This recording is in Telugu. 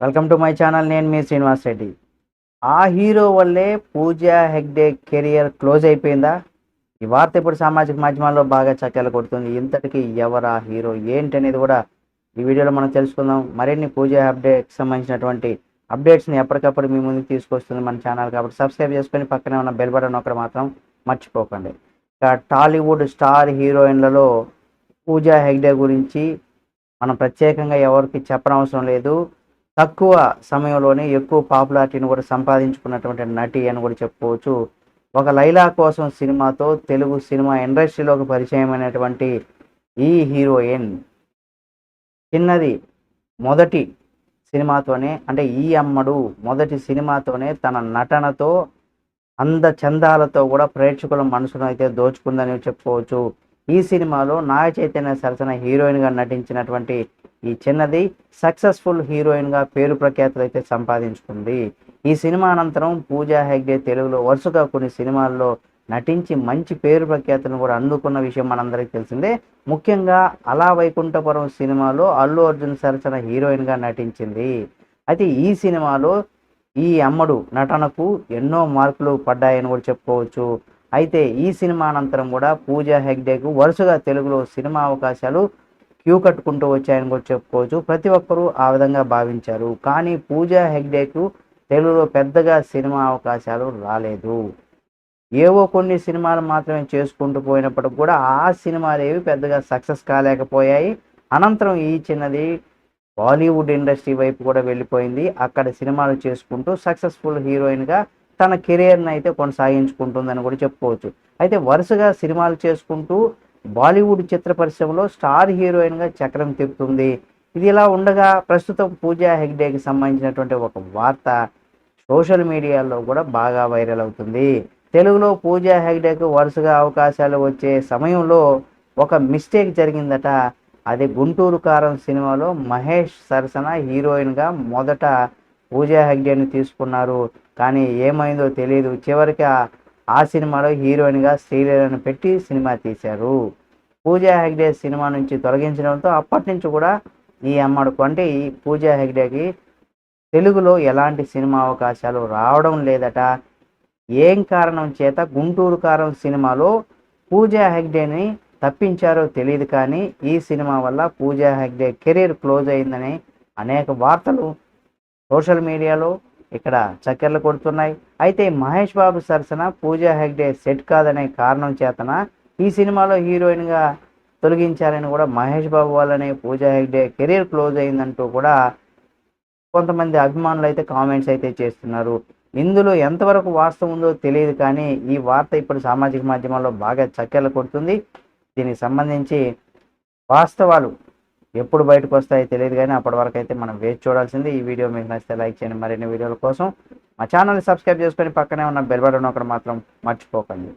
వెల్కమ్ టు మై ఛానల్ నేను మీ శ్రీనివాస్ రెడ్డి. ఆ హీరో వల్లే పూజా హెగ్డే కెరియర్ క్లోజ్ అయిపోయిందా? ఈ వార్త ఇప్పుడు సామాజిక మాధ్యమాల్లో బాగా చక్కెలు కొడుతుంది. ఇంతటికి ఎవరా హీరో ఏంటి అనేది కూడా ఈ వీడియోలో మనం తెలుసుకుందాం. మరిన్ని పూజా అప్డేట్కి సంబంధించినటువంటి అప్డేట్స్ని ఎప్పటికప్పుడు మీ ముందుకు తీసుకొస్తుంది మన ఛానల్ కాబట్టి సబ్స్క్రైబ్ చేసుకొని పక్కనే ఉన్న బెల్ బటన్ ఒకటి మాత్రం మర్చిపోకండి. ఇక టాలీవుడ్ స్టార్ హీరోయిన్లలో పూజా హెగ్డే గురించి మనం ప్రత్యేకంగా ఎవరికి చెప్పనవసరం లేదు. తక్కువ సమయంలోనే ఎక్కువ పాపులారిటీని కూడా సంపాదించుకున్నటువంటి నటి అని కూడా చెప్పుకోవచ్చు. ఒక లైలా కోసం సినిమాతో తెలుగు సినిమా ఇండస్ట్రీలోకి పరిచయమైనటువంటి ఈ హీరోయిన్ చిన్నది మొదటి సినిమాతోనే అంటే ఈ అమ్మడు మొదటి సినిమాతోనే తన నటనతో అంద చందాలతో కూడా ప్రేక్షకుల మనసును అయితే దోచుకుందని చెప్పుకోవచ్చు. ఈ సినిమాలో నాగ చైతన్య సరసన హీరోయిన్గా నటించినటువంటి ఈ చిన్నది సక్సెస్ఫుల్ హీరోయిన్గా పేరు ప్రఖ్యాతులు అయితే సంపాదించుకుంది. ఈ సినిమా అనంతరం పూజా హెగ్డే తెలుగులో వరుసగా కొన్ని సినిమాల్లో నటించి మంచి పేరు ప్రఖ్యాతులను కూడా అందుకున్న విషయం మనందరికీ తెలిసిందే. ముఖ్యంగా అలా వైకుంఠపురం సినిమాలో అల్లు అర్జున్ సరసన హీరోయిన్గా నటించింది. అయితే ఈ సినిమాలో ఈ అమ్మడు నటనకు ఎన్నో మార్కులు పడ్డాయని కూడా చెప్పుకోవచ్చు. అయితే ఈ సినిమా అనంతరం కూడా పూజా హెగ్డేకు వరుసగా తెలుగులో సినిమా అవకాశాలు క్యూ కట్టుకుంటూ వచ్చాయని కూడా చెప్పుకోవచ్చు. ప్రతి ఒక్కరూ ఆ విధంగా భావించారు. కానీ పూజా హెగ్డేకు తెలుగులో పెద్దగా సినిమా అవకాశాలు రాలేదు. ఏవో కొన్ని సినిమాలు మాత్రమే చేసుకుంటూ పోయినప్పటికి కూడా ఆ సినిమాలు ఏవి పెద్దగా సక్సెస్ కాలేకపోయాయి. అనంతరం ఈ చిన్నది బాలీవుడ్ ఇండస్ట్రీ వైపు కూడా వెళ్ళిపోయింది. అక్కడ సినిమాలు చేసుకుంటూ సక్సెస్ఫుల్ హీరోయిన్గా తన కెరియర్ని అయితే కొనసాగించుకుంటుందని కూడా చెప్పుకోవచ్చు. అయితే వరుసగా సినిమాలు చేసుకుంటూ బాలీవుడ్ చిత్ర పరిశ్రమలో స్టార్ హీరోయిన్గా చక్రం తిప్పుతుంది. ఇది ఇలా ఉండగా ప్రస్తుతం పూజా హెగ్డేకి సంబంధించినటువంటి ఒక వార్త సోషల్ మీడియాలో కూడా బాగా వైరల్ అవుతుంది. తెలుగులో పూజా హెగ్డేకు వరుసగా అవకాశాలు వచ్చే సమయంలో ఒక మిస్టేక్ జరిగిందట. అది గుంటూరు కారం సినిమాలో మహేష్ సరసన హీరోయిన్గా మొదట పూజా హెగ్డేని తీసుకున్నారు. కానీ ఏమైందో తెలియదు చివరికి ఆ సినిమాలో హీరోయిన్గా శ్రీలీలను పెట్టి సినిమా తీశారు. పూజా హెగ్డే సినిమా నుంచి తొలగించడంతో అప్పటి నుంచి కూడా ఈ అమ్మడుకు అంటే ఈ పూజా హెగ్డేకి తెలుగులో ఎలాంటి సినిమా అవకాశాలు రావడం లేదట. ఏం కారణం చేత గుంటూరు కారం సినిమాలో పూజా హెగ్డేని తప్పించారో తెలియదు కానీ ఈ సినిమా వల్ల పూజా హెగ్డే కెరీర్ క్లోజ్ అయిందని అనేక వార్తలు సోషల్ మీడియాలో ఇక్కడ చక్కెర్లు కొడుతున్నాయి. అయితే మహేష్ బాబు సరసన పూజా హెగ్డే సెట్ కాదనే కారణం చేతన ఈ సినిమాలో హీరోయిన్గా తొలగించారని కూడా మహేష్ బాబు వల్లనే పూజా హెగ్డే కెరీర్ క్లోజ్ అయిందంటూ కూడా కొంతమంది అభిమానులు అయితే కామెంట్స్ అయితే చేస్తున్నారు. ఇందులో ఎంతవరకు వాస్తవం ఉందో తెలియదు కానీ ఈ వార్త ఇప్పుడు సామాజిక మాధ్యమాల్లో బాగా చక్కెర్లు కొడుతుంది. దీనికి సంబంధించి వాస్తవాలు ఎప్పుడు బయటకు వస్తాయో తెలియదు కానీ అప్పటి వరకు అయితే మనం వేచి చూడాల్సింది. ఈ వీడియో మీకు నచ్చితే లైక్ చేయండి. మరిన్ని వీడియోల కోసం మా ఛానల్ని సబ్స్క్రైబ్ చేసుకొని పక్కనే ఉన్న బెల్ బటన్ ఒకటి మాత్రం మర్చిపోకండి.